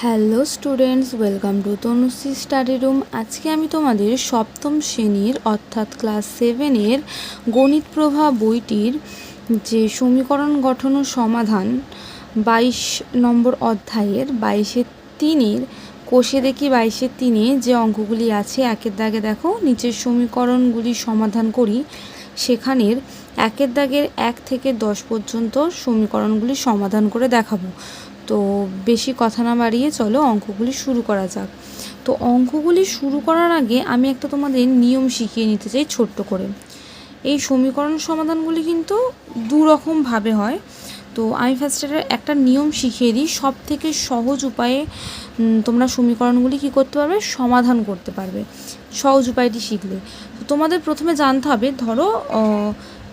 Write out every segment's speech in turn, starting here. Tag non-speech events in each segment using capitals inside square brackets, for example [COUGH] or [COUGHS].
Hello students, welcome to Tanushree study room. আজকে আমি তোমাদের সপ্তম শ্রেণির, অর্থাৎ ক্লাস সেভেনের গণিত প্রভা বইটির যে সমীকরণ গঠন ও সমাধান বাইশ নম্বর অধ্যায়ের বাইশের তিনের, কোষে দেখি বাইশের তিনে যে অঙ্কগুলি আছে, একের দাগে দেখো, নিচের সমীকরণগুলি সমাধান করি, সেখানের একের দাগের এক থেকে দশ পর্যন্ত সমীকরণগুলি সমাধান করে দেখাবো। তো বেশি কথা না বাড়িয়ে চলো অঙ্কগুলি শুরু করা যাক। তো অঙ্কগুলি শুরু করার আগে আমি একটা তোমাদের নিয়ম শিখিয়ে নিতে চাই ছোট্ট করে। এই সমীকরণ সমাধানগুলি কিন্তু দু রকমভাবে হয়। তো আমি ফার্স্টে একটা নিয়ম শিখিয়ে দিই সব থেকে সহজ উপায়ে তোমরা সমীকরণগুলি কী করতে পারবে? সমাধান করতে পারবে। সহজ উপায়টি শিখলে। তো তোমাদের প্রথমে জানতে হবে, ধরো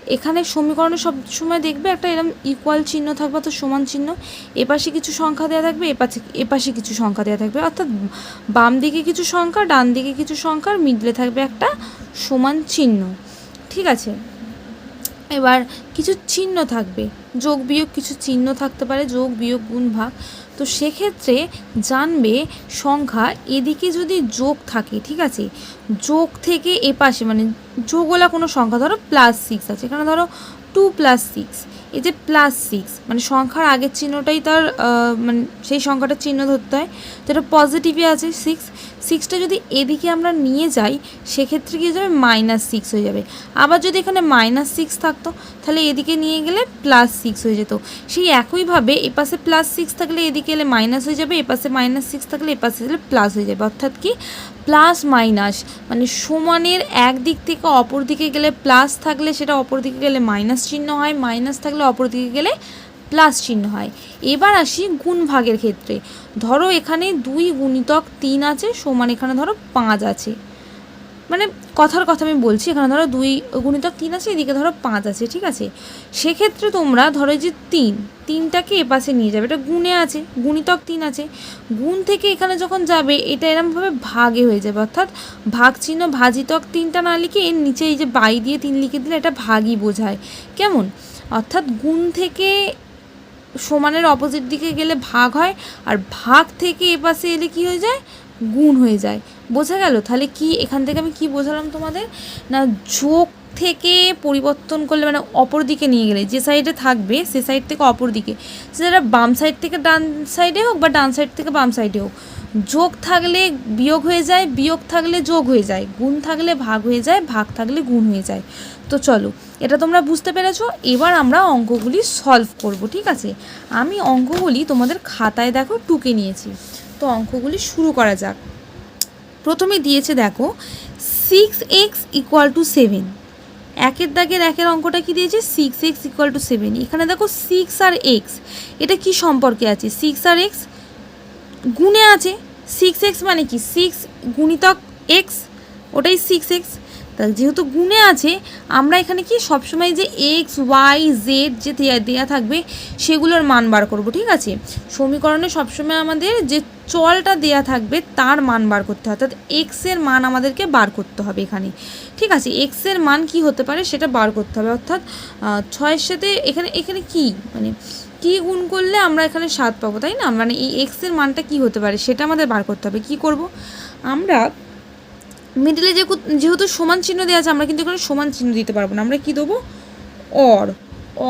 এখানে সমীকরণে সব সময় দেখবে একটা এরকম ইকুয়াল চিহ্ন থাকবে, অর্থাৎ সমান চিহ্ন। এপাশে কিছু সংখ্যা দেওয়া থাকবে, এপাশে এপাশে কিছু সংখ্যা দেওয়া থাকবে। অর্থাৎ বাম দিকে কিছু সংখ্যা, ডান দিকে কিছু সংখ্যার মিডলে থাকবে একটা সমান চিহ্ন। ঠিক আছে? এবার কিছু চিহ্ন থাকবে। যোগ বিয়োগ কিছু চিহ্ন থাকতে পারে, যোগ বিয়োগ গুণ ভাগ। তো সেক্ষেত্রে জানবে সংখ্যা এদিকে যদি যোগ থাকে, ঠিক আছে? যোগ থেকে এ পাশে মানে যোগওয়ালা কোনো সংখ্যা ধরো প্লাস সিক্স আছে। এখানে ধরো টু প্লাস সিক্স এই যে প্লাস সিক্স মানে সংখ্যার আগের চিহ্নটাই তার মানে সেই সংখ্যাটা চিহ্ন ধরতে হয়। যেটা পজিটিভে আছে সিক্স সিক্সটা যদি এদিকে আমরা নিয়ে যাই, সেক্ষেত্রে কী যাবে? মাইনাস সিক্স হয়ে যাবে। আবার যদি এখানে মাইনাস সিক্স থাকতো, তাহলে এদিকে নিয়ে গেলে প্লাস সিক্স হয়ে যেত। সেই একইভাবে এপাশে প্লাস সিক্স থাকলে এদিকে এলে মাইনাস হয়ে যাবে এপাশে মাইনাস সিক্স থাকলে এপাশে এলে প্লাস হয়ে যাবে। অর্থাৎ কি? প্লাস মাইনাস মানে সমানের এক দিক থেকে অপর দিকে গেলে প্লাস থাকলে সেটা অপর দিকে গেলে মাইনাস চিহ্ন হয় মাইনাস থাকলে অপর দিকে গেলে প্লাস চিহ্ন হয়। এবার আসি গুণ ভাগের ক্ষেত্রে। ধরো এখানে দুই গুণিতক তিন আছে, সমান এখানে ধরো পাঁচ আছে। মানে কথার কথা আমি বলছি, এখানে ধরো দুই গুণিতক তিন আছে, এদিকে ধরো পাঁচ আছে, ঠিক আছে? সেক্ষেত্রে তোমরা ধরো যে তিন, তিনটাকে এপাশে নিয়ে যাবে। এটা গুণে আছে, গুণিতক তিন আছে। গুণ থেকে এখানে যখন যাবে, এটা এরমভাবে ভাগে হয়ে যাবে। অর্থাৎ ভাগ চিহ্ন ভাজিতক তিনটা না লিখে এর নিচে এই যে বাই দিয়ে তিন লিখে দিলে এটা ভাগই বোঝায়। কেমন? অর্থাৎ গুণ থেকে সমানের অপোজিট দিকে গেলে ভাগ হয়, আর ভাগ থেকে এপাশে এলে কি হয়ে যায়? গুণ হয়ে যায়। বোঝা গেল? তাহলে কি, এখান থেকে আমি কি বোঝালাম তোমাদের? না, যোগ থেকে পরিবর্তন করলে মানে অপর দিকে নিয়ে গেলে, যে সাইডে থাকবে, সে সাইড থেকে অপর দিকে। সেটা বাম সাইড থেকে ডান সাইডে হোক বা ডান সাইড থেকে বাম সাইডে হোক যোগ থাকলে বিয়োগ হয়ে যায়, বিয়োগ থাকলে যোগ হয়ে যায়, গুণ থাকলে ভাগ হয়ে যায়, ভাগ থাকলে গুণ হয়ে যায়। তো চলো, এটা তোমরা বুঝতে পেরেছ, এবার আমরা অঙ্কগুলি সলভ করব, ঠিক আছে? আমি অঙ্কগুলি তোমাদের খাতায় দেখো টুকে নিয়েছি। তো অঙ্কগুলি শুরু করা যাক। প্রথমে দিয়েছে দেখো six x equal to seven একের দাগের একের অঙ্কটা কি দিয়েছে? Six x equal to seven এখানে দেখো সিক্স আর এক্স এটা কি সম্পর্কে আছে? সিক্স আর এক্স গুণে আছে সিক্স এক্স মানে কি? সিক্স গুণিতক এক্স ওটাই সিক্স এক্স তাহলে যেহেতু গুণে আছে, আমরা এখানে কি সবসময় যে এক্স ওয়াই জেড যে দেয়া থাকবে, সেগুলোর মান বার করব, ঠিক আছে? সমীকরণে সবসময় আমাদের যে চলটা দেয়া থাকবে, তার মান বার করতে হয়। অর্থাৎ এক্সের মান আমাদেরকে বার করতে হবে এখানে। ঠিক আছে? এক্সের মান কি হতে পারে, সেটা বার করতে হবে। অর্থাৎ ছয়ের সাথে এখানে এখানে কি? মানে কি গুণ করলে আমরা এখানে সাত পাবো, তাই না? মানে এই এক্সের মানটা কি হতে পারে সেটা আমাদের বার করতে হবে। কি করব? আমরা মিডিলে যে যেহেতু সমান চিহ্ন দেওয়া আছে, আমরা কিন্তু এখানে সমান চিহ্ন দিতে পারব না। আমরা কি দেবো? অর।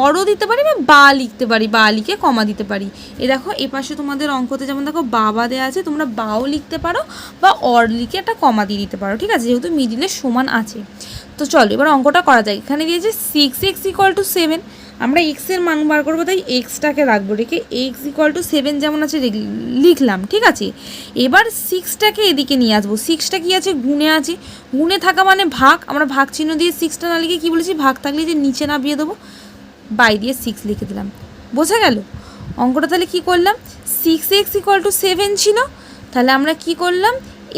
অরও দিতে পারি বা বা লিখতে পারি, বা লিখে কমা দিতে পারি। এ দেখো, এ পাশে তোমাদের অঙ্কতে যেমন দেখো বাবা দেওয়া আছে, তোমরা বাও লিখতে পারো বা অর লিখে একটা কমা দিয়ে দিতে পারো, ঠিক আছে? যেহেতু মিডিলে সমান আছে। তো চলো, এবার অঙ্কটা করা যায় এখানে দিয়েছে six x equal to seven আমরা এক্সের মান বার করব, তাই এক্সটাকে রাখব, রেখে এক্স ইকুয়াল টু সেভেন যেমন আছে লিখলাম, ঠিক আছে? এবার সিক্সটাকে এদিকে নিয়ে আসব সিক্সটা কি আছে? গুণে আছে, গুণে থাকা মানে ভাগ, আমরা ভাগ চিহ্ন দিয়ে সিক্সটা না লিখে কী বলেছি? ভাগ থাকলে যে নিচে নামিয়ে দেবো, বাই দিয়ে সিক্স লিখে দিলাম, বোঝা গেল? অঙ্কটা তাহলে কী করলাম? Six x equal to seven ছিল, তাহলে আমরা কি করলাম?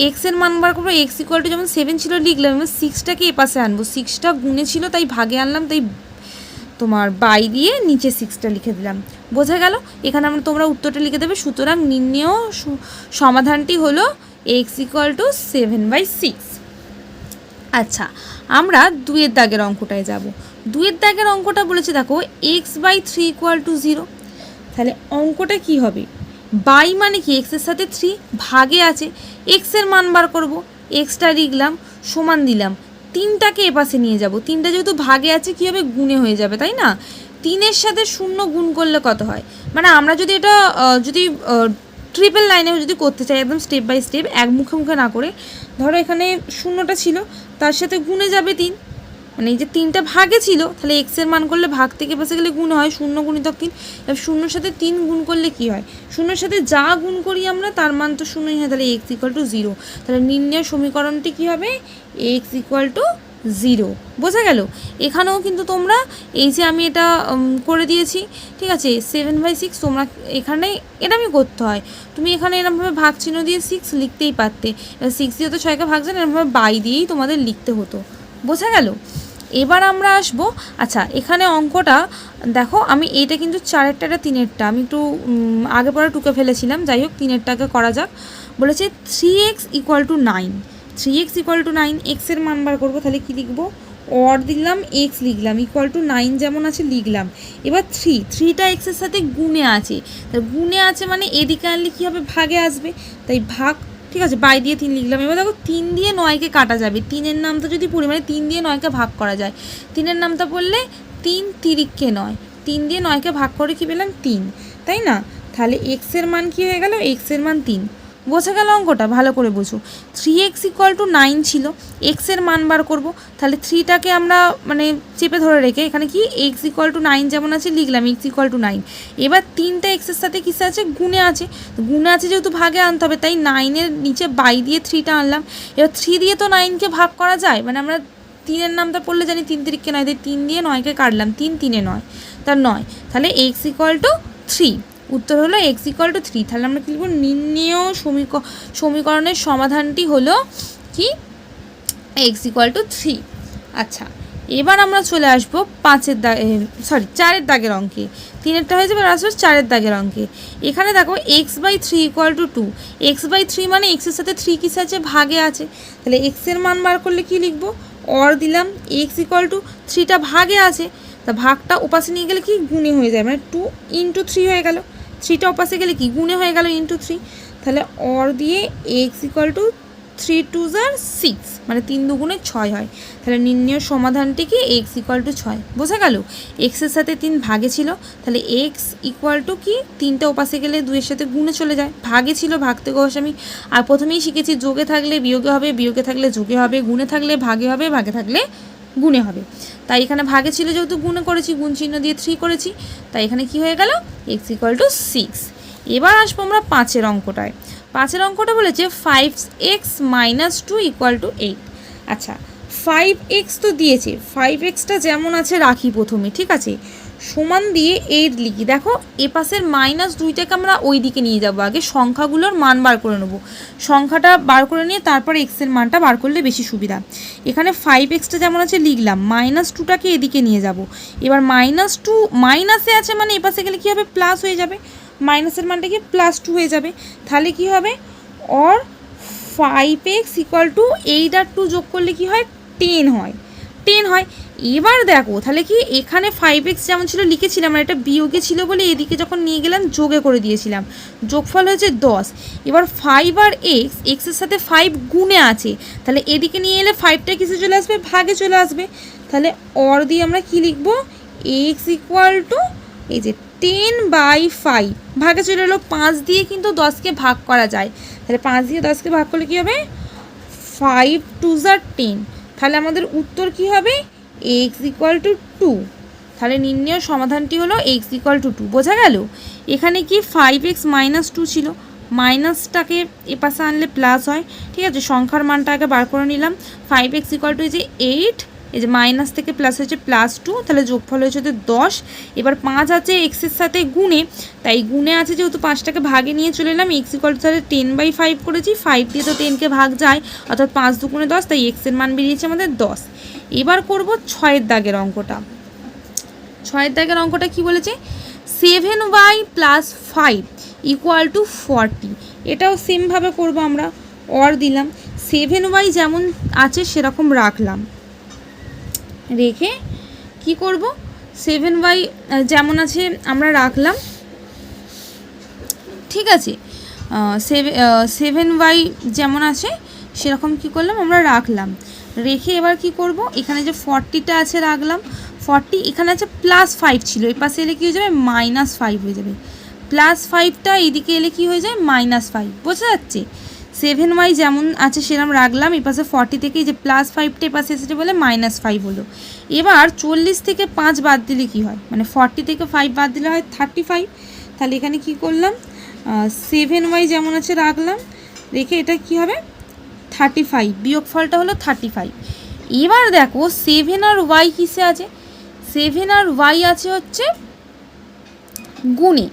এক্সের মান বার করব এক্স ইকুয়াল টু যেমন সেভেন ছিল লিখলাম, এবার সিক্সটাকে এপাশে আনব সিক্সটা গুণে ছিল, তাই ভাগে আনলাম, তাই তোমার বাই দিয়ে নিচে সিক্সটা লিখে দিলাম। বোঝা গেল? এখানে আমরা তোমরা উত্তরটা লিখে দেবে। সুতরাং নির্ণেয় সমাধানটি হলো x equal to seven by six আচ্ছা আমরা দুয়ের দাগের অঙ্কটায় যাব। দুয়ের দাগের অঙ্কটা বলেছে, দেখো x by three equal to zero তাহলে অঙ্কটা কি হবে? বাই মানে কি? এক্সের সাথে থ্রি ভাগে আছে। এক্সের মান বার করব। এক্সটা লিখলাম, সমান দিলাম। তিনটাকে এপাশে নিয়ে যাব। তিনটা যেহেতু ভাগে আছে, কী হবে? গুণে হয়ে যাবে, তাই না? তিনের সাথে শূন্য গুণ করলে কত হয়? মানে আমরা যদি এটা যদি ট্রিপল লাইনে যদি করতে চাই, একদম স্টেপ বাই স্টেপ এক মুখে মুখে না করে, ধরো এখানে শূন্যটা ছিল, তার সাথে গুণে যাবে তিন। মানে এই যে তিনটা ভাগে ছিল, তাহলে এক্সের মান করলে ভাগ থেকে পাশে গেলে গুণ হয় শূন্য গুণিতক তিন। এবার শূন্যর সাথে তিন গুণ করলে কি হয়? শূন্যর সাথে যা গুণ করি আমরা, তার মান তো শূন্যই হয়, তাহলে এক্স ইকুয়াল টু জিরো তাহলে নির্ণয় সমীকরণটি কী হবে? এক্স ইকুয়াল টু জিরো বোঝা গেল? এখানেও কিন্তু তোমরা, এই যে আমি এটা করে দিয়েছি, ঠিক আছে? সেভেন বাই সিক্স তোমরা এখানে এরমই করতে হয়। তুমি এখানে এরমভাবে ভাগ চিহ্ন দিয়ে সিক্স লিখতেই পারতে। এবার সিক্স দিয়ে তো ছয়কে ভাগ যায় এরমভাবে বাই দিয়েই তোমাদের লিখতে হতো। বোঝা গেল? এবার আমরা আসব। আচ্ছা এখানে অঙ্কটা, দেখো আমি এইটা কিন্তু চারেরটা তিনেরটা, আমি একটু আগে পরে টুকে ফেলেছিলাম, যাই হোক তিনেরটাকে করা যাক। বলেছে three x equal to nine three x equal to nine এক্সের মান বার করব, তাহলে কী লিখব? অর দিলাম এক্স লিখলাম ইকুয়াল টু নাইন যেমন আছে লিখলাম। এবার থ্রি থ্রিটা এক্সের সাথে গুণে আছে। তাহলে গুণে আছে মানে এদিকে আনলে কী হবে? ভাগে আসবে। তাই ভাগ ঠিক আছে বাই দিয়ে তিন লিখলাম। এবার দেখো, তিন দিয়ে নয়কে কাটা যাবে। তিনের নামটা যদি পড়ি মানে তিন দিয়ে নয়কে ভাগ করা যায়। তিনের নামটা পড়লে তিন তিরিককে নয়। তিন দিয়ে নয়কে ভাগ করে কি পেলাম? তিন। তাই না? তাহলে এক্সের মান কি হয়ে গেল? এক্সের মান তিন। বোঝা গেল অঙ্কটা, ভালো করে বোঝো। Three x equal to nine ছিল এক্সের মান বার করব, তাহলে থ্রিটাকে আমরা মানে চেপে ধরে রেখে এখানে কি এক্স ইকুয়াল টু নাইন যেমন আছে লিখলাম এক্স ইকুয়াল টু নাইন এবার তিনটা এক্সের সাথে কিসে আছে? গুণে আছে। গুণে আছে যেহেতু ভাগে আনতে হবে, তাই নাইনের নিচে বাই দিয়ে থ্রিটা আনলাম। এবার থ্রি দিয়ে তো নাইনকে ভাগ করা যায়? মানে আমরা তিনের নামটা পড়লে জানি তিন তিরিককে নয়, তাই তিন দিয়ে নয়কে কাটলাম, তিন তিনে নয় তার নয়। তাহলে এক্স ইকুয়াল টু থ্রি উত্তর হলো এক্স ইকুয়াল টু থ্রি তাহলে আমরা কী লিখব? নির্ণেয় সমীক সমীকরণের সমাধানটি হলো কি? এক্স ইকুয়াল টু থ্রি আচ্ছা এবার আমরা চলে আসব পাঁচের দাগ সরি চারের দাগের অঙ্কে। তিনেরটা হয়ে যাবে আর আসবে চারের দাগের অঙ্কে। এখানে দেখো x by three equal to two x by three মানে এক্সের সাথে থ্রি কিসে আছে? ভাগে আছে। তাহলে এক্সের মান বার করলে কি লিখব? অর দিলাম। এক্স ইকুয়াল টু থ্রিটা ভাগে আছে। তা ভাগটা ওপাশে নিয়ে গেলে কি? গুণে হয়ে যায়। মানে টু ইন্টু থ্রি হয়ে গেল। থ্রিটা ওপাশে গেলে কি? গুণে হয়ে গেল ইন্টু থ্রি তাহলে অর দিয়ে x equal to three two jar six মানে তিন দুগুণে ছয় হয়। তাহলে নির্ণয় সমাধানটি কি? এক্স ইকুয়াল টু ছয়। বোঝা গেল? এক্সের সাথে তিন ভাগে ছিল। তাহলে এক্স ইকুয়াল টু কি? তিনটা ওপাশে গেলে দুইয়ের সাথে গুণে চলে যায়। ভাগে ছিল ভাগ থেকে আমি। আর প্রথমেই শিখেছি যোগে থাকলে বিয়োগে হবে, বিয়োগে থাকলে যোগে হবে, গুণে থাকলে ভাগে হবে, ভাগে থাকলে গুণে হবে। তাই এখানে ভাগে ছিল যেহেতু গুণে করেছি, গুণ চিহ্ন দিয়ে থ্রি করেছি, তাই এখানে কি হয়ে গেল? এক্স ইকুয়াল টু সিক্স এবার আসব আমরা পাঁচের অঙ্কটায়। পাঁচের অঙ্কটা বলেছে five x minus two equal to eight আচ্ছা ফাইভ এক্স তো দিয়েছে ফাইভ এক্সটা যেমন আছে, রাখি প্রথমে, ঠিক আছে? সমান দিয়ে এইট লিখি। দেখো, এ পাশের মাইনাস দুইটাকে আমরা ওই দিকে নিয়ে যাব। আগে সংখ্যাগুলোর মান বার করে নেব। সংখ্যাটা বার করে নিয়ে তারপর এক্সের মানটা বার করলে বেশি সুবিধা। এখানে ফাইভ এক্সটা যেমন আছে, লিখলাম। মাইনাস টুটাকে এদিকে নিয়ে যাব। এবার মাইনাস টু মাইনাসে আছে মানে এ পাশে গেলে কী হবে? প্লাস হয়ে যাবে। মাইনাসের মানটা কি? প্লাস টু হয়ে যাবে। তাহলে কি হবে? Or five x equal to eight R two যোগ করলে কি হয়? টেন হয়। টেন হয়। এবার দেখো, তাহলে কি এখানে ফাইভ এক্স যেমন ছিল লিখেছিলাম, আর এটা বিয়োগে ছিল বলে এদিকে যখন নিয়ে গেলাম, যোগে করে দিয়েছিলাম। যোগফল হয়েছে দশ। এবার ফাইভ আর এক্স এক্সের সাথে ফাইভ গুণে আছে। তাহলে এদিকে নিয়ে এলে ফাইভটা কিসে চলে আসবে? ভাগে চলে আসবে। তাহলে অর দিয়ে আমরা কি লিখব? এক্স ইকুয়াল টু এই যে টেন বাই ফাইভ ভাগে চলে এলো পাঁচ দিয়ে কিন্তু দশকে ভাগ করা যায়। তাহলে পাঁচ দিয়ে দশকে ভাগ করলে কী হবে? ফাইভ টু জার টেন তাহলে আমাদের উত্তর কি হবে? এক্স ইকুয়াল টু টু তাহলে নির্ণয় সমাধানটি হলো এক্স ইকুয়াল টু টু বোঝা গেল? এখানে কি ফাইভ এক্স মাইনাস টু ছিল? মাইনাসটাকে এপাশে পাশে আনলে প্লাস হয়। ঠিক আছে, সংখ্যার মানটা আগে বার করে নিলাম। ফাইভ এক্স ইকুয়াল টু যে এইট এই যে মাইনাস থেকে প্লাস হয়েছে প্লাস টু তাহলে যোগফল হয়েছে ওদের দশ। এবার পাঁচ আছে এক্সের সাথে গুণে, তাই গুণে আছে যেহেতু পাঁচটাকে ভাগে নিয়ে চলে এলাম এক্স ইকুয়াল টু তাহলে টেন বাই ফাইভ করেছি ফাইভ দিয়ে তো টেনকে ভাগ যায়, অর্থাৎ পাঁচ দুগুণে দশ, তাই এক্সের মান বেরিয়েছে আমাদের দশ। এবার করব ছয়ের দাগের অঙ্কটা। ছয়ের দাগের অঙ্কটা কি বলেছে? Seven y plus five equal to forty এটাও সেমভাবে করব আমরা অর দিলাম। সেভেন ওয়াই যেমন আছে সেরকম রাখলাম। রেখে কি করব? সেভেন ওয়াই যেমন আছে আমরা রাখলাম। ঠিক আছে? সেভেন ওয়াই যেমন আছে, সেরকম কি করলাম? আমরা রাখলাম। রেখে এবার কি করব? এখানে যে ফর্টিটা আছে রাখলাম। ফর্টি এখানে আছে প্লাস ফাইভ ছিল। এই পাশে এলে কী হয়ে যাবে? মাইনাস ফাইভ হয়ে যাবে। প্লাস ফাইভটা এদিকে এলে কি হয়ে যায়? মাইনাস ফাইভ বোঝা যাচ্ছে? সেভেন ওয়াই যেমন আছে সেরকম রাখলাম, এই পাশে ফর্টি থেকে যে প্লাস ফাইভটা এপাশে এসেছে বলে মাইনাস ফাইভ হলো। এবার চল্লিশ থেকে পাঁচ বাদ দিলে কি হয়? মানে ফর্টি থেকে ফাইভ বাদ দিলে হয় থার্টি ফাইভ তাহলে এখানে কি করলাম? সেভেন ওয়াই যেমন আছে রাখলাম, রেখে এটা কি হবে? থার্টি ফাইভ বিয়োগ ফলটা হলো থার্টি ফাইভ এবার দেখো সেভেন আর ওয়াই কিসে আছে? সেভেন আর ওয়াই আছে হচ্ছে গুণে।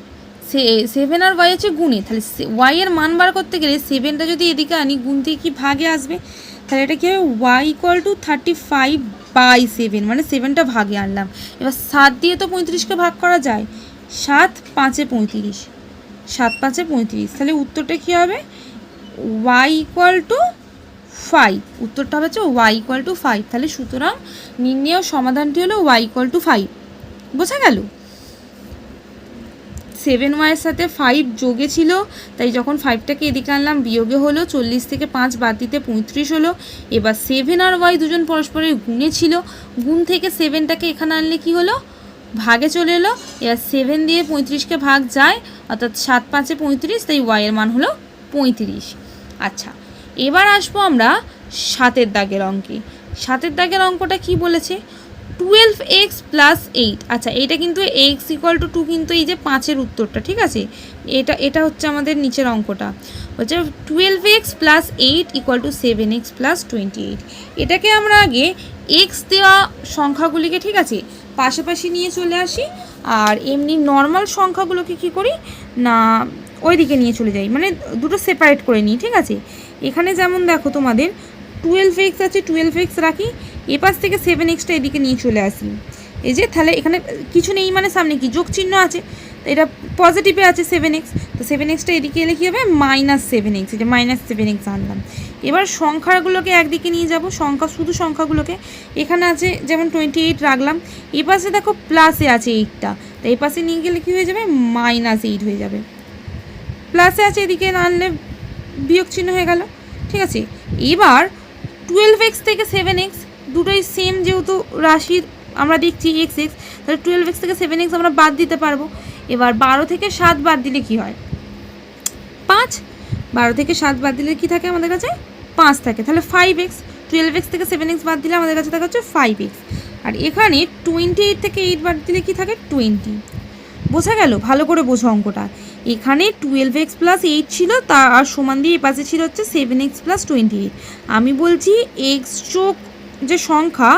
সেভেন আর ওয়াই আছে গুণে। তাহলে ওয়াই এর মান বার করতে গেলে সেভেনটা যদি এদিকে আনি, গুণ থেকে কি ভাগে আসবে? তাহলে এটা কী হবে? Y equal to thirty five by seven মানে সেভেনটা ভাগে আনলাম। এবার সাত দিয়ে তো পঁয়ত্রিশকে ভাগ করা যায়। সাত পাঁচে পঁয়ত্রিশ। সাত পাঁচে পঁয়ত্রিশ। তাহলে উত্তরটা কী হবে? ওয়াই ইকুয়াল টু ফাইভ উত্তরটা হচ্ছে ওয়াই ইকুয়াল টু ফাইভ তাহলে সুতরাং নির্ণেয় সমাধানটি হলো ওয়াই ইকুয়াল টু ফাইভ বোঝা গেল? সেভেন ওয়াইয়ের সাথে ফাইভ যোগে ছিল, তাই যখন ফাইভটাকে এদিকে আনলাম, বিয়োগে হলো চল্লিশ থেকে পাঁচ, বাদ দিতে পঁয়ত্রিশ হলো। এবার সেভেন আর ওয়াই দুজন পরস্পরের গুণে ছিল। গুণ থেকে সেভেনটাকে এখানে আনলে কি হলো? ভাগে চলে এলো। এবার সেভেন দিয়ে পঁয়ত্রিশকে ভাগ যায়, অর্থাৎ সাত পাঁচে পঁয়ত্রিশ, তাই ওয়াইয়ের মান হলো পঁয়ত্রিশ। আচ্ছা এবার আসব আমরা সাতের দাগের অঙ্কে। সাতের দাগের অঙ্কটা কি বলেছে? টুয়েলভ এক্স প্লাস এইট আচ্ছা এটা কিন্তু এক্স ইকুয়াল টু টু কিন্তু এই যে পাঁচের উত্তরটা, ঠিক আছে? এটা এটা হচ্ছে আমাদের নিচের অঙ্কটা। হচ্ছে twelve x plus eight equal to seven x plus twenty eight এটাকে আমরা আগে এক্স দেওয়া সংখ্যাগুলিকে, ঠিক আছে, পাশাপাশি নিয়ে চলে আসি, আর এমনি নর্মাল সংখ্যাগুলোকে কি করি? না ওই দিকে নিয়ে চলে যাই। মানে দুটো সেপারেট করে নিই, ঠিক আছে? এখানে যেমন দেখো তোমাদের টুয়েলভ এক্স আছে টুয়েলভ এক্স রাখি এপাশ থেকে সেভেন এক্সটা এদিকে নিয়ে চলে আসি। এই যে তাহলে এখানে কিছু নেই মানে সামনে কি? যোগ চিহ্ন আছে। তো এটা পজিটিভে আছে সেভেন এক্স তো সেভেন এক্সটা এদিকে এলে কী হবে? মাইনাস সেভেন এক্স এটা মাইনাস সেভেন এক্স আনলাম। এবার সংখ্যাগুলোকে একদিকে নিয়ে যাব। সংখ্যা, শুধু সংখ্যাগুলোকে। এখানে আছে যেমন টোয়েন্টি এইট রাখলাম। এ পাশে দেখো প্লাসে আছে এইটটা তো এই পাশে নিয়ে গেলে কী হয়ে যাবে? মাইনাস এইট হয়ে যাবে। প্লাসে আছে এদিকে আনলে বিয়োগ চিহ্ন হয়ে গেল। ঠিক আছে? এবার টুয়েলভ এক্স থেকে সেভেন এক্স দুটোই সেম যেহেতু রাশির আমরা দেখছি এক্স এক্স তাহলে টুয়েলভ এক্স থেকে সেভেন এক্স আমরা বাদ দিতে পারব। এবার বারো থেকে সাত বাদ দিলে কি হয়? পাঁচ। বারো থেকে সাত বাদ দিলে কি থাকে আমাদের কাছে? পাঁচ থাকে। তাহলে ফাইভ এক্স টুয়েলভ এক্স থেকে সেভেন এক্স বাদ দিলে আমাদের কাছে থাকে হচ্ছে ফাইভ এক্স আর এখানে টোয়েন্টি এইট থেকে এইট বাদ দিলে কি থাকে? টোয়েন্টি বোঝা গেল? ভালো করে বোঝো অঙ্কটা। এখানে টুয়েলভ এক্স প্লাস এইট ছিল, তা আর সমান দিয়ে এ পাশে ছিল হচ্ছে seven x plus twenty eight আমি বলছি এক্স যোগ যে সংখ্যা,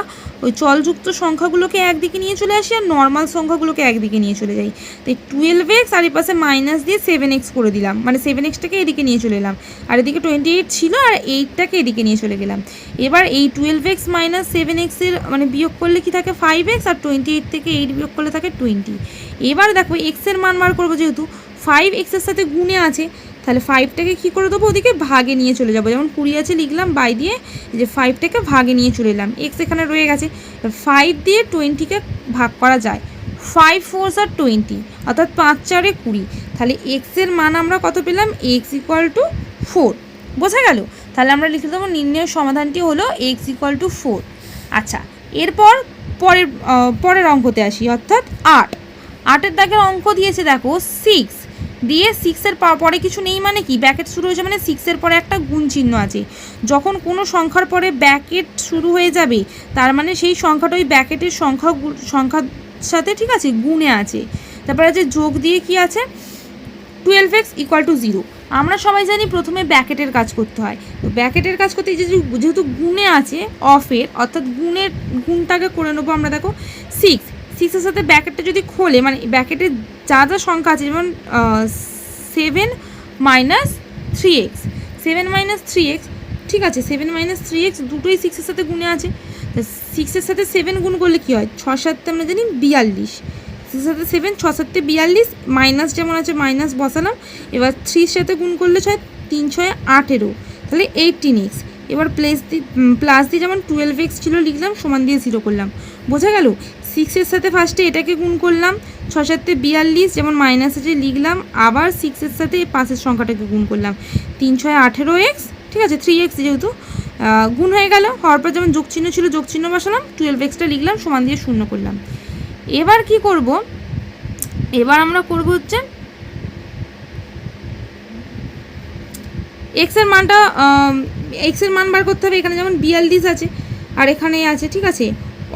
ওই চলযুক্ত সংখ্যাগুলোকে একদিকে নিয়ে চলে আসি আর নর্মাল সংখ্যাগুলোকে একদিকে নিয়ে চলে যাই। তাই টুয়েলভ এক্স আর এ পাশে মাইনাস দিয়ে সেভেন এক্স করে দিলাম। মানে সেভেন এক্সটাকে এদিকে নিয়ে চলে এলাম। আর এদিকে টোয়েন্টি এইট ছিল আর এইটটাকে এদিকে নিয়ে চলে গেলাম। এবার এই টুয়েলভ এক্স মাইনাস সেভেন এক্সের মানে বিয়োগ করলে কি থাকে? ফাইভ এক্স আর টোয়েন্টি এইট থেকে এইট বিয়োগ করলে থাকে টোয়েন্টি এবার দেখো এক্সের মান বার করব যেহেতু ফাইভ এক্সের সাথে গুণে আছে। তাহলে ফাইভটাকে কী করে দেবো? ওদিকে ভাগে নিয়ে চলে যাব। যেমন কুড়ি আছে, লিখলাম বাই দিয়ে যে ফাইভটাকে ভাগে নিয়ে চলে এলাম। এক্স এখানে রয়ে গেছে। ফাইভ দিয়ে টোয়েন্টিকে ভাগ করা যায়। ফাইভ ফোর আর টোয়েন্টি অর্থাৎ পাঁচ চারে কুড়ি। তাহলে এক্সের মান আমরা কত পেলাম? এক্স ইকুয়াল টু ফোর বোঝা গেল? তাহলে আমরা লিখে দেবো নির্ণয় সমাধানটি হলো এক্স ইকুয়াল টু ফোর আচ্ছা এরপর পরের পরের অঙ্কতে আসি, অর্থাৎ আট। আটের দাগের অঙ্ক দিয়েছে, দেখো সিক্স দিয়ে সিক্সের পরে কিছু নেই মানে কি? ব্যাকেট শুরু হয়েছে মানে সিক্সের পরে একটা গুণ চিহ্ন আছে। যখন কোনো সংখ্যার পরে ব্যাকেট শুরু হয়ে যাবে, তার মানে সেই সংখ্যাটা ওই ব্যাকেটের সংখ্যা সংখ্যার সাথে ঠিক আছে, গুণে আছে। তারপরে আছে যোগ দিয়ে কি আছে? Twelve x equal to zero আমরা সবাই জানি প্রথমে ব্যাকেটের কাজ করতে হয়। তো ব্যাকেটের কাজ করতে যে যেহেতু গুণে আছে অফের অর্থাৎ গুণের, গুণটাকে করে নেব আমরা দেখো সিক্স সিক্সের সাথে ব্যাকেটটা যদি খোলে মানে ব্যাকেটের যা যা সংখ্যা আছে, যেমন seven minus three x seven minus three x ঠিক আছে সেভেন মাইনাস থ্রি এক্স দুটোই সিক্সের সাথে গুণে আছে, তা সিক্সের সাথে সেভেন গুণ করলে কী হয়? ছ সাতটা আমরা জানি বিয়াল্লিশ সিক্সের সাথে সেভেন ছ সাতটে বিয়াল্লিশ মাইনাস যেমন আছে মাইনাস বসালাম, এবার থ্রির সাথে গুণ করলে ছয়, তিন ছয় আঠেরো, তাহলে এইটিন এক্স এবার প্লেস দি প্লাস দিয়ে যেমন টুয়েলভ এক্স ছিল লিখলাম, সমান দিয়ে জিরো করলাম, বোঝা গেল? সিক্সের সাথে ফার্স্টে এটাকে গুণ করলাম ছ সাতে বিয়াল্লিশ, যেমন মাইনাস আছে লিখলাম, আবার সিক্সের সাথে এই পাঁচের সংখ্যাটাকে গুণ করলাম। তিন ছয় আঠেরো এক্স ঠিক আছে? থ্রি এক্স যেহেতু গুণ হয়ে গেল, হওয়ার পর যেমন যোগ চিহ্ন ছিল যোগ চিহ্ন বসালাম টুয়েলভ এক্সটা লিখলাম, সমান দিয়ে শূন্য করলাম। এবার কি করব? এবার আমরা করব হচ্ছে এক্সের মানটা এক্সের মান বার করতে হবে, এখানে যেমন বিয়াল্লিশ আছে, আর এখানে আছে, ঠিক আছে?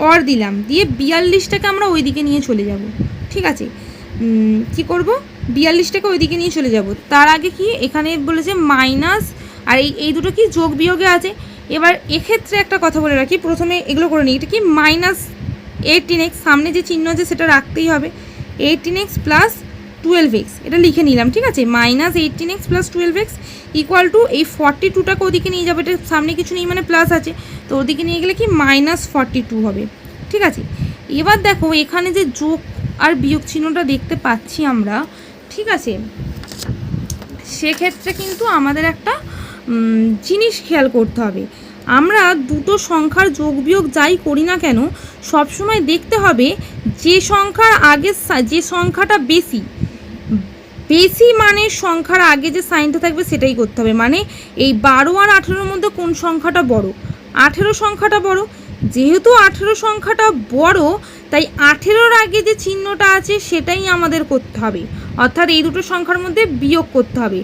অর দিলাম। দিয়ে বিয়াল্লিশটাকে আমরা ওইদিকে নিয়ে চলে যাব। ঠিক আছে? কি করব? বিয়াল্লিশটাকে ওইদিকে নিয়ে চলে যাব। তার আগে কি? এখানে বলেছে মাইনাস, আর এই এই দুটো কি যোগ বিয়োগে আছে? এবার এক্ষেত্রে একটা কথা বলে রাখি। প্রথমে এগুলো করে নিই। এটা কি? মাইনাস এইটিন এক্স সামনে যে চিহ্ন আছে, সেটা রাখতেই হবে। Eighteen x plus twelve x এটা লিখে নিলাম, ঠিক আছে? Minus eighteen x plus twelve x equal to এই ফর্টি টুটাকে ওদিকে নিয়ে যাবে। এটা সামনে কিছু নেই মানে প্লাস আছে। তো ওদিকে নিয়ে গেলে কি? মাইনাস ফর্টি টু হবে, ঠিক আছে? এবার দেখো, এখানে যে যোগ আর বিয়োগ চিহ্নটা দেখতে পাচ্ছি আমরা, ঠিক আছে? সেক্ষেত্রে কিন্তু আমাদের একটা জিনিস খেয়াল করতে হবে। আমরা দুটো সংখ্যার যোগ বিয়োগ যাই করি না কেন, সবসময় দেখতে হবে যে সংখ্যার আগে যে সংখ্যাটা বেশি বেশি মানের সংখ্যার আগে যে সাইনটা থাকবে সেটাই করতে হবে। মানে এই বারো আর আঠেরোর মধ্যে কোন সংখ্যাটা বড়? আঠেরো সংখ্যাটা বড়। যেহেতু আঠেরো সংখ্যাটা বড়, তাই আঠেরোর আগে যে চিহ্নটা আছে সেটাই আমাদের করতে হবে। অর্থাৎ এই দুটো সংখ্যার মধ্যে বিয়োগ করতে হবে।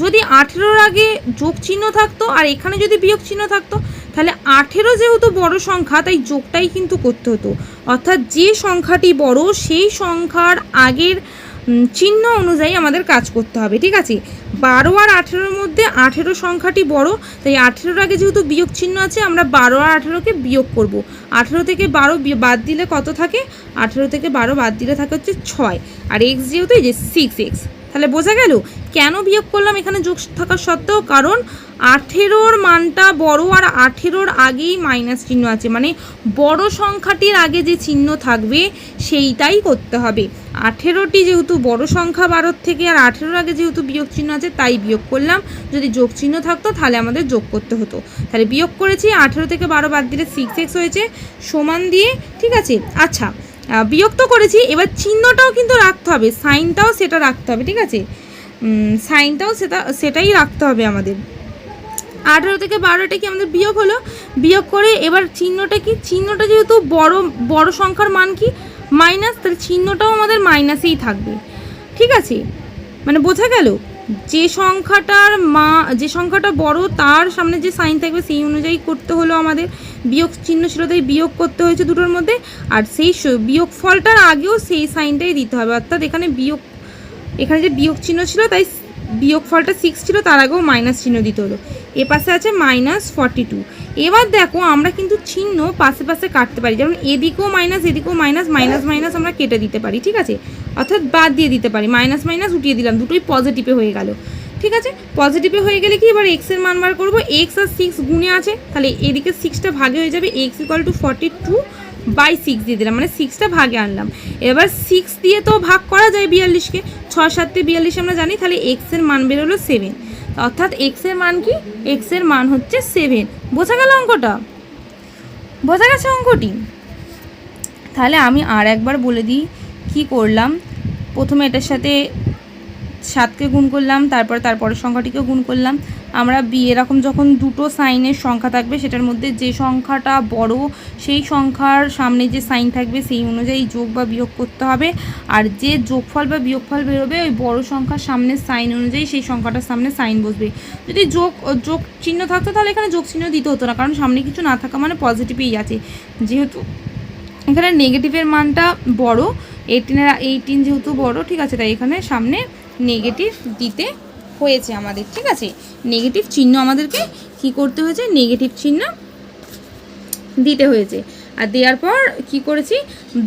যদি আঠেরোর আগে যোগ চিহ্ন থাকতো আর এখানে যদি বিয়োগ চিহ্ন থাকতো, তাহলে আঠেরো যেহেতু বড় সংখ্যা, তাই যোগটাই কিন্তু করতে হতো। অর্থাৎ যে সংখ্যাটি বড়, সেই সংখ্যার আগের চিহ্ন অনুযায়ী আমাদের কাজ করতে হবে, ঠিক আছে? বারো আর আঠেরোর মধ্যে আঠেরো সংখ্যাটি বড়, তাই আঠেরোর আগে যেহেতু বিয়োগ চিহ্ন আছে, আমরা বারো আর আঠেরোকে বিয়োগ করব। আঠেরো থেকে বারো বাদ দিলে কত থাকে? আঠেরো থেকে বারো বাদ দিলে থাকে হচ্ছে ছয়। আর এক্স যেহেতু এই যে সিক্স এক্স তাহলে বোঝা গেল কেন বিয়োগ করলাম এখানে যোগ থাকা সত্ত্বেও? কারণ আঠেরোর মানটা বড় আর আঠেরোর আগেই মাইনাস চিহ্ন আছে। মানে বড় সংখ্যাটির আগে যে চিহ্ন থাকবে, সেইটাই করতে হবে। আঠেরোটি যেহেতু বড় সংখ্যা বারোর থেকে আর আঠেরোর আগে যেহেতু বিয়োগ চিহ্ন আছে, তাই বিয়োগ করলাম। যদি যোগ চিহ্ন থাকতো, তাহলে আমাদের যোগ করতে হতো। তাহলে বিয়োগ করেছি, আঠেরো থেকে বারো বাদ দিলে সিক্স এক্স হয়েছে, সমান দিয়ে, ঠিক আছে? আচ্ছা বিয়োগ তো করেছি। এবার চিহ্নটাও কিন্তু রাখতে হবে। সাইনটাও সেটা রাখতে হবে, ঠিক আছে? সাইনটাও সেটা, সেটাই রাখতে হবে আমাদের। আঠেরো থেকে বারোটা কি আমাদের বিয়োগ হলো? বিয়োগ করে এবার চিহ্নটা কি? চিহ্নটা যেহেতু বড় বড় সংখ্যার মান কি? মাইনাস তাহলে চিহ্নটাও আমাদের মাইনাসেই থাকবে। ঠিক আছে? মানে বোঝা গেল? যে সংখ্যাটার মা, যে সংখ্যাটা বড়, তার সামনে যে সাইন থাকবে, সেই অনুযায়ী করতে হলো আমাদের বিয়োগ চিহ্ন ছিল তাই বিয়োগ করতে হয়েছে দুটোর মধ্যে। আর সেই বিয়োগ ফলটার আগেও সেই সাইনটাই দিতে হবে। অর্থাৎ এখানে বিয়োগ, এখানে যে বিয়োগ চিহ্ন ছিল, তাই বিয়োগ ফলটা সিক্স ছিল, তার আগেও মাইনাস চিহ্ন দিতে হলো। এ পাশে আছে মাইনাস ফর্টি টু এবার দেখো, আমরা কিন্তু চিহ্ন পাশে পাশে কাটতে পারি। যেমন এদিকেও মাইনাস এদিকেও মাইনাস মাইনাস মাইনাস আমরা কেটে দিতে পারি, ঠিক আছে? অর্থাৎ বাদ দিয়ে দিতে পারি মাইনাস মাইনাস উঠিয়ে দিলাম, দুটোই পজিটিভে হয়ে গেল। ঠিক আছে? পজিটিভে হয়ে গেলে কি? এবার এক্সের মান বার করব এক্স আর সিক্স গুণে আছে, তাহলে এদিকে সিক্সটা ভাগে হয়ে যাবে x equal to forty two by six দিয়ে দিলাম মানে সিক্সটা ভাগে আনলাম। এবার সিক্স দিয়ে তো ভাগ করা যায় বিয়াল্লিশকে ছয় সাতটি বিয়াল্লিশ আমরা জানি, তাহলে এক্সের মান বেরোলো সেভেন অর্থাৎ এক্সের মান কি? এক্সের মান হচ্ছে সেভেন বোঝা গেল অঙ্কটা? বোঝা গেছে অঙ্কটি? তাহলে আমি আর একবার বলে দিই, কি করলাম? প্রথমে এটার সাথে সাতকে গুণ করলাম, তারপর তারপরের সংখ্যাটিকে গুণ করলাম। আমরা বি, এরকম যখন দুটো সাইনের সংখ্যা থাকবে, সেটার মধ্যে যে সংখ্যাটা বড়, সেই সংখ্যার সামনে যে সাইন থাকবে, সেই অনুযায়ী যোগ বা বিয়োগ করতে হবে। আর যে যোগফল বা বিয়োগফল বেরোবে, ওই বড় সংখ্যার সামনের সাইন অনুযায়ী সেই সংখ্যাটার সামনে সাইন বসবে। যদি যোগ যোগ চিহ্ন থাকতো, তাহলে এখানে যোগ চিহ্ন দিতে হতো না, কারণ সামনে কিছু না থাকা মানে পজিটিভই আছে। যেহেতু এখানে নেগেটিভের মানটা বড় এইটিনের এইটিন যেহেতু বড়, ঠিক আছে, তাই এখানে সামনে নেগেটিভ দিতে হয়েছে আমাদের, ঠিক আছে? নেগেটিভ চিহ্ন আমাদেরকে কি করতে হয়েছে? নেগেটিভ চিহ্ন দিতে হয়েছে। আর দেওয়ার পর কি করেছি?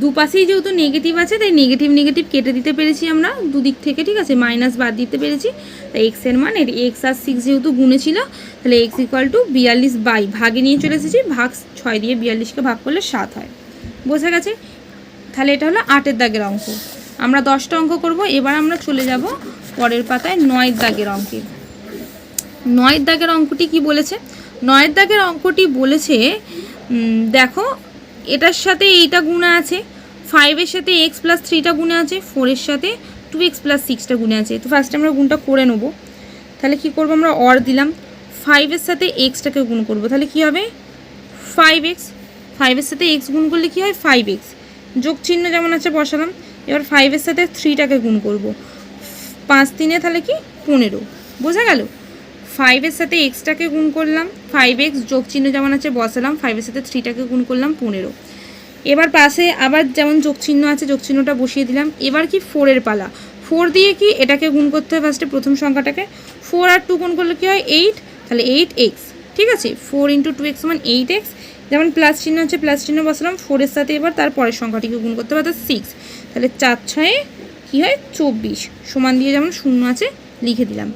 দুপাশেই যেহেতু নেগেটিভ আছে, তাই নেগেটিভ নেগেটিভ কেটে দিতে পেরেছি আমরা দুদিক থেকে, ঠিক আছে? মাইনাস বাদ দিতে পেরেছি। তাই এক্সের মান, এর এক্স আর সিক্স যেহেতু গুণে ছিল, তাহলে এক্স ইকুয়াল টু বিয়াল্লিশ বাই, ভাগে নিয়ে চলে এসেছি, ভাগ ছয় দিয়ে বিয়াল্লিশকে ভাগ করলে সাত হয়। বোঝা গেছে? তাহলে এটা হলো আটের দাগের অঙ্ক। আমরা দশটা অঙ্ক করব, এবার আমরা চলে যাব পরের পাতায় নয়ের দাগের অঙ্কে। নয়ের দাগের অঙ্কটি কি বলেছে? নয়ের দাগের অঙ্কটি বলেছে দেখো, এটার সাথে এইটা গুণা আছে ফাইভের সাথে এক্স প্লাস থ্রিটা গুণে আছে ফোরের সাথে টু এক্স প্লাস সিক্সটা গুণে আছে। তো ফার্স্টে আমরা গুণটা করে নেব। তাহলে কি করব আমরা? অর দিলাম। ফাইভের সাথে এক্সটাকে গুণ করব। তাহলে কি হবে? ফাইভ এক্স ফাইভের সাথে এক্স গুণ করলে কি হয়? ফাইভ এক্স যোগ চিহ্ন যেমন আছে বসালাম, এবার ফাইভের সাথে থ্রিটাকে গুণ করব। পাঁচ তিনে তাহলে কি? পনেরো। বোঝা গেল? ফাইভের সাথে এক্সটাকে গুণ করলাম ফাইভ এক্স যোগ চিহ্ন যেমন আছে বসালাম ফাইভের সাথে থ্রিটাকে গুণ করলাম, পনেরো। এবার পাশে আবার যেমন যোগ চিহ্ন আছে যোগ চিহ্নটা বসিয়ে দিলাম, এবার কি? ফোরের পালা। ফোর দিয়ে কি? এটাকে গুণ করতে হয় ফার্স্টে প্রথম সংখ্যাটাকে। ফোর আর টু গুণ করলে কি হয়? এইট তাহলে এইট এক্স ঠিক আছে? ফোর ইন্টু টু এক্স সমান এইট এক্স যেমন প্লাস চিহ্ন আছে, প্লাস চিহ্ন বসালাম ফোরের সাথে এবার তার পরের সংখ্যাটিকে গুণ করতে হবে, অর্থাৎ সিক্স তাহলে চার ছয়ে কী হয়? চব্বিশ। সমান দিয়ে যেমন শূন্য আছে, লিখে দিলাম।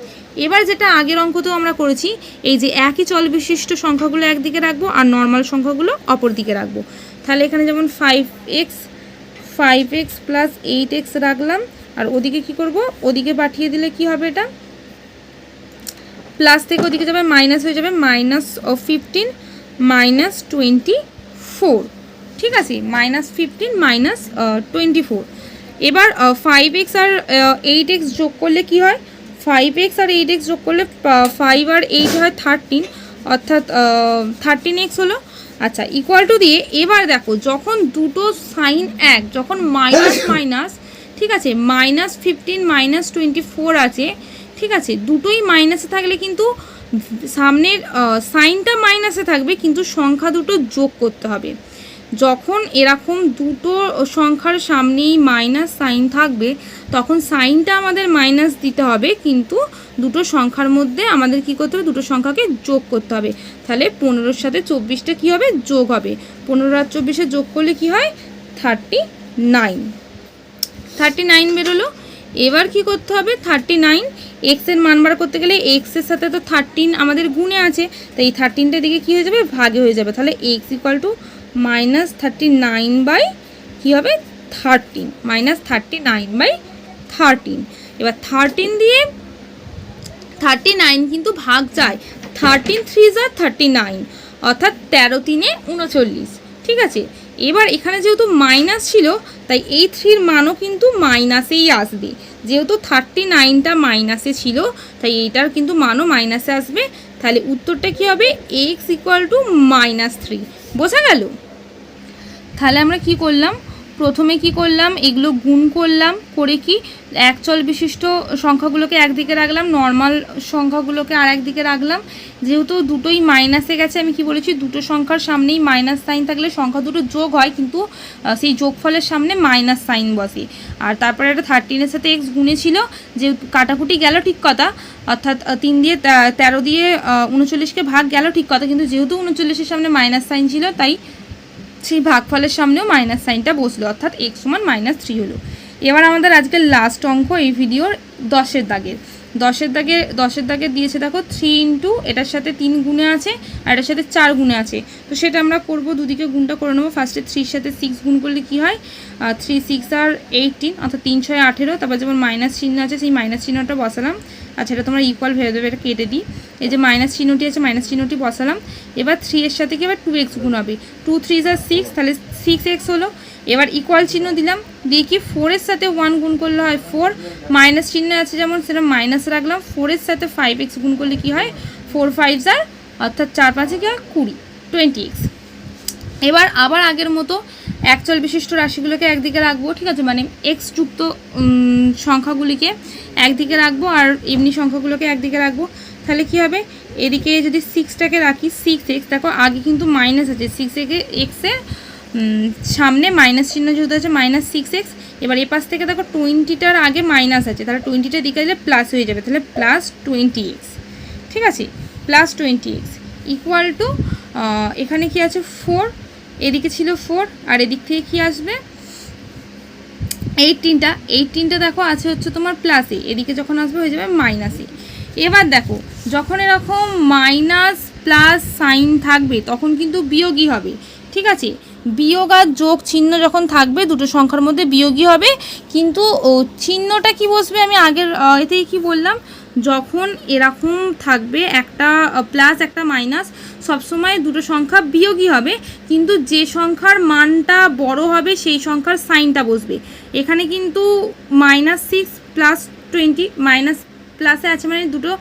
এবার যেটা আগের অঙ্কতেও আমরা করেছি, এই যে একই চল বিশিষ্ট সংখ্যাগুলো একদিকে রাখব আর নর্মাল সংখ্যাগুলো অপর দিকে রাখব। তাহলে এখানে যেমন five x five x plus eight x রাখলাম, আর ওদিকে কি করব? ওদিকে পাঠিয়ে দিলে কি হবে এটা? প্লাস থেকে ওদিকে যাবে মাইনাস হয়ে যাবে minus fifteen minus twenty four ঠিক আছে? Minus fifteen minus twenty four এবার ফাইভ এক্স আর এইট এক্স যোগ করলে কি হয়? ফাইভ এক্স আর এইট এক্স যোগ করলে ফাইভ আর এইট হয় থার্টিন অর্থাৎ থার্টিন এক্স হলো। আচ্ছা ইকুয়াল টু দিয়ে এবার দেখো যখন দুটো সাইন এক যখন মাইনাস মাইনাস [COUGHS] ঠিক আছে? Minus fifteen minus twenty four আছে ঠিক আছে? দুটোই মাইনাসে থাকলে কিন্তু সামনের সাইনটা মাইনাসে থাকবে, কিন্তু সংখ্যা দুটো যোগ করতে হবে। যখন এরকম দুটো সংখ্যার সামনেই মাইনাস সাইন থাকবে, তখন সাইনটা আমাদের মাইনাস দিতে হবে, কিন্তু দুটো সংখ্যার মধ্যে আমাদের কি করতে হবে? দুটো সংখ্যাকে যোগ করতে হবে। তাহলে পনেরোর সাথে চব্বিশটা কী হবে? যোগ হবে। পনেরো আর চব্বিশে যোগ করলে কি হয়? থার্টি নাইন থার্টি নাইন বেরোলো। এবার কি করতে হবে? থার্টি নাইন এক্সের মান বার করতে গেলে এক্সের সাথে তো থার্টিন আমাদের গুণে আছে। তাই এই থার্টিনটা দিকে কী হয়ে যাবে? ভাগে হয়ে যাবে। তাহলে x equal to minus thirty nine by কী হবে? Thirteen minus thirty nine by thirteen এবার থার্টিন দিয়ে থার্টি নাইন কিন্তু ভাগ যায়। থার্টিন থ্রি যা থার্টি নাইন অর্থাৎ তেরো তিনে উনচল্লিশ। ঠিক আছে? এবার এখানে যেহেতু মাইনাস ছিল, তাই এই থ্রির মানও কিন্তু মাইনাসেই আসবে। যেহেতু থার্টি নাইনটা মাইনাসে ছিল, তাই এইটার কিন্তু মানও মাইনাসে আসবে। তাহলে উত্তরটা কী হবে? X equal to minus three বোঝা গেল? তাহলে আমরা কি করলাম? প্রথমে কি করলাম, এগুলো গুণ করলাম, করে কি একচল বিশিষ্ট সংখ্যাগুলোকে একদিকে রাখলাম নর্মাল সংখ্যাগুলোকে আর একদিকে রাখলাম। যেহেতু দুটোই মাইনাসে গেছে, আমি কি বলেছি, দুটো সংখ্যার সামনেই মাইনাস সাইন থাকলে সংখ্যা দুটো যোগ হয়, কিন্তু সেই যোগফলের সামনে মাইনাস সাইন বসে। আর তারপরে একটা থার্টিনের সাথে এক্স গুণে ছিল, যে কাটাকুটি গেল ঠিক কথা, অর্থাৎ তিন দিয়ে তেরো দিয়ে উনচল্লিশকে ভাগ গেল ঠিক কথা, কিন্তু যেহেতু উনচল্লিশের সামনে মাইনাস সাইন ছিল, তাই সেই ভাগফলের সামনেও মাইনাস সাইনটা বসল, অর্থাৎ এক্স সমান মাইনাস থ্রি হলো। এবার আমাদের আজকের লাস্ট অঙ্ক এই ভিডিওর দশের দাগের। দশের দাগে দশের দাগে দিয়েছে দেখো থ্রি ইন্টু এটার সাথে তিন গুণে আছে আর এটার সাথে চার গুণে আছে। তো সেটা আমরা করব, দুদিকে গুণটা করে নেব। ফার্স্টে থ্রির সাথে সিক্স গুণ করলে কি হয়? থ্রি সিক্স আর এইটিন অর্থাৎ তিন, ছয়, আঠেরো, তারপর যেমন মাইনাস চিহ্ন আছে, সেই মাইনাস চিহ্নটা বসালাম। আচ্ছা এটা তোমরা ইকুয়াল ভেবে দেবে এটা কেটে দিই। এই যে মাইনাস চিহ্নটি আছে মাইনাস চিহ্নটি বসালাম। এবার থ্রি এর সাথে কি এবার টু এক্স গুণ হবে। টু থ্রি আর সিক্স তাহলে সিক্স এক্স হলো। এবার ইকুয়াল চিহ্ন দিলাম। দিয়ে কি ফোরের সাথে ওয়ান গুণ করলে হয় ফোর মাইনাস চিহ্ন আছে যেমন সেটা মাইনাস রাখলাম। ফোরের সাথে ফাইভ এক্স গুণ করলে কি হয়? ফোর ফাইভ আর অর্থাৎ চার পাঁচে কি হয় কুড়ি টোয়েন্টি এক্স এবার আবার আগের মতো একচল বিশিষ্ট রাশিগুলোকে একদিকে রাখব, ঠিক আছে? মানে এক্স যুক্ত সংখ্যাগুলিকে একদিকে রাখব আর এমনি সংখ্যাগুলোকে একদিকে রাখব। তাহলে কি হবে? এদিকে যদি সিক্সটাকে রাখি সিক্স এক্স দেখো আগে কিন্তু মাইনাস আছে। সিক্স একে এক্সের সামনে মাইনাস চিহ্ন যেহেতু আছে মাইনাস সিক্স এক্স এবার এ পাশ থেকে দেখো টোয়েন্টিটার আগে মাইনাস আছে, তাহলে টোয়েন্টিটার দিকে দিলে প্লাস হয়ে যাবে, তাহলে প্লাস টোয়েন্টি এক্স ঠিক আছে? Plus twenty x equal to এখানে কি আছে? ফোর এদিকে ছিল ফোর আর এদিক থেকে কি আসবে? এইটিনটা এইটিনটা দেখো আছে হচ্ছে তোমার প্লাসে এদিকে যখন আসবে হয়ে যাবে মাইনাসে এবার দেখো, যখন এরকম মাইনাস প্লাস সাইন থাকবে, তখন কিন্তু বিয়োগই হবে, ঠিক আছে? বিয়োগ আর যোগ চিহ্ন যখন থাকবে, দুটো সংখ্যার মধ্যে বিয়োগই হবে। কিন্তু চিহ্নটা কি বসবে? আমি আগের এতেই কি বললাম, যখন এরকম থাকবে, একটা প্লাস একটা মাইনাস সবসময় দুটো সংখ্যা বিয়োগই হবে। কিন্তু যে সংখ্যার মানটা বড় হবে, সেই সংখ্যার সাইনটা বসবে। এখানে কিন্তু minus six plus twenty minus প্লাসে আছে মানে দুটো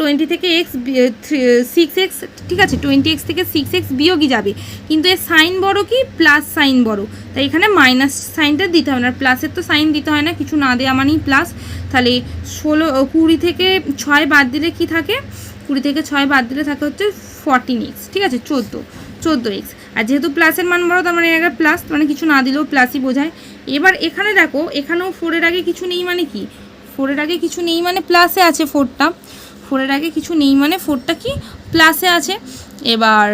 টোয়েন্টি থেকে এক্স সিক্স এক্স ঠিক আছে টোয়েন্টি এক্স থেকে সিক্স এক্স বিয়োগই যাবে। কিন্তু এর সাইন বড় কি? প্লাস সাইন বড়। তাই এখানে মাইনাস সাইনটা দিতে হবে না। প্লাসের তো সাইন দিতে হয় না, কিছু না দেওয়া মানেই প্লাস তাহলে ষোলো কুড়ি থেকে ছয় বাদ দিলে কি থাকে? কুড়ি থেকে ছয় বাদ দিলে থাকে হচ্ছে ফর্টিন এক্স ঠিক আছে, চোদ্দ চোদ্দ এক্স আর যেহেতু প্লাসের মান বড়, তার মানে একটা প্লাস মানে কিছু না দিলেও প্লাসই বোঝায়। এবার এখানে দেখো, এখানেও ফোরের আগে কিছু নেই মানে কি? ফোরের আগে কিছু নেই মানে প্লাসে আছে ফোরটা ফোরের আগে কিছু নেই মানে ফোরটা কি? প্লাসে আছে। এবার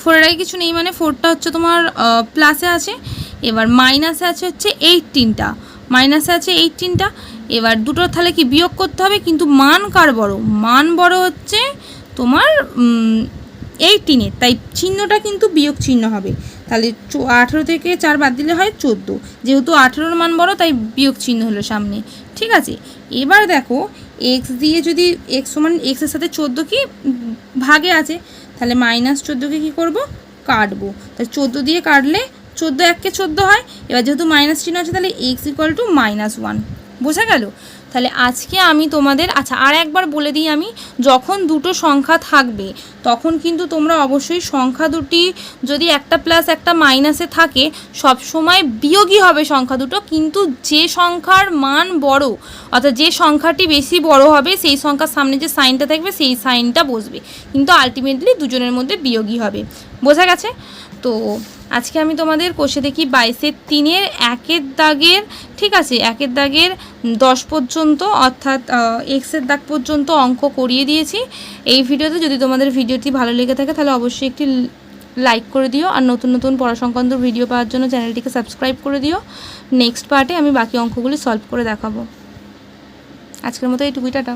ফোরের আগে কিছু নেই মানে ফোরটা হচ্ছে তোমার প্লাসে আছে। এবার মাইনাসে আছে হচ্ছে এইটিনটা মাইনাসে আছে এইটিনটা এবার দুটো তাহলে কি বিয়োগ করতে হবে? কিন্তু মান কার বড়? মান বড় হচ্ছে তোমার এইটিনের তাই চিহ্নটা কিন্তু বিয়োগ চিহ্ন হবে। তাহলে আঠেরো থেকে চার বাদ দিলে হয় চোদ্দ। যেহেতু আঠেরোর মান বড়, তাই বিয়োগ চিহ্ন হলো সামনে। ঠিক আছে? এবার দেখো এক্স দিয়ে যদি এক্স সমান এক্সের সাথে চোদ্দ কি ভাগে আছে, তাহলে মাইনাস চোদ্দোকে কী করব? কাটবো। তাহলে চোদ্দ দিয়ে কাটলে চোদ্দ এককে চোদ্দ হয়। এবার যেহেতু মাইনাস চিহ্ন আছে, তাহলে x equal to minus one বোঝা গেল? তাহলে আজকে আমি তোমাদের আচ্ছা আর একবার বলে দিই আমি, যখন দুটো সংখ্যা থাকবে, তখন কিন্তু তোমরা অবশ্যই সংখ্যা দুটি যদি একটা প্লাস একটা মাইনাসে থাকে সব সময় বিয়োগই হবে সংখ্যা দুটো, কিন্তু যে সংখ্যার মান বড়, অর্থাৎ যে সংখ্যাটি বেশি বড় হবে, সেই সংখ্যার সামনে যে সাইনটা থাকবে, সেই সাইনটা বসবে। কিন্তু আলটিমেটলি দুজনের মধ্যে বিয়োগই হবে। বোঝা গেছে? তো আজকে আমি তোমাদের কষে দেখি বাইশের তিনের, একের দাগের, ঠিক আছে, একের দাগের দশ পর্যন্ত, অর্থাৎ এক্সের দাগ পর্যন্ত অঙ্ক করিয়ে দিয়েছি। এই ভিডিওতে যদি তোমাদের ভিডিওটি ভালো লেগে থাকে, তাহলে অবশ্যই একটি লাইক করে দিও। আর নতুন নতুন পড়া ভিডিও পাওয়ার জন্য চ্যানেলটিকে সাবস্ক্রাইব করে দিও। নেক্সট পার্টে আমি বাকি অঙ্কগুলি সলভ করে দেখাবো। আজকের মতো এইটুকুই, টাটা।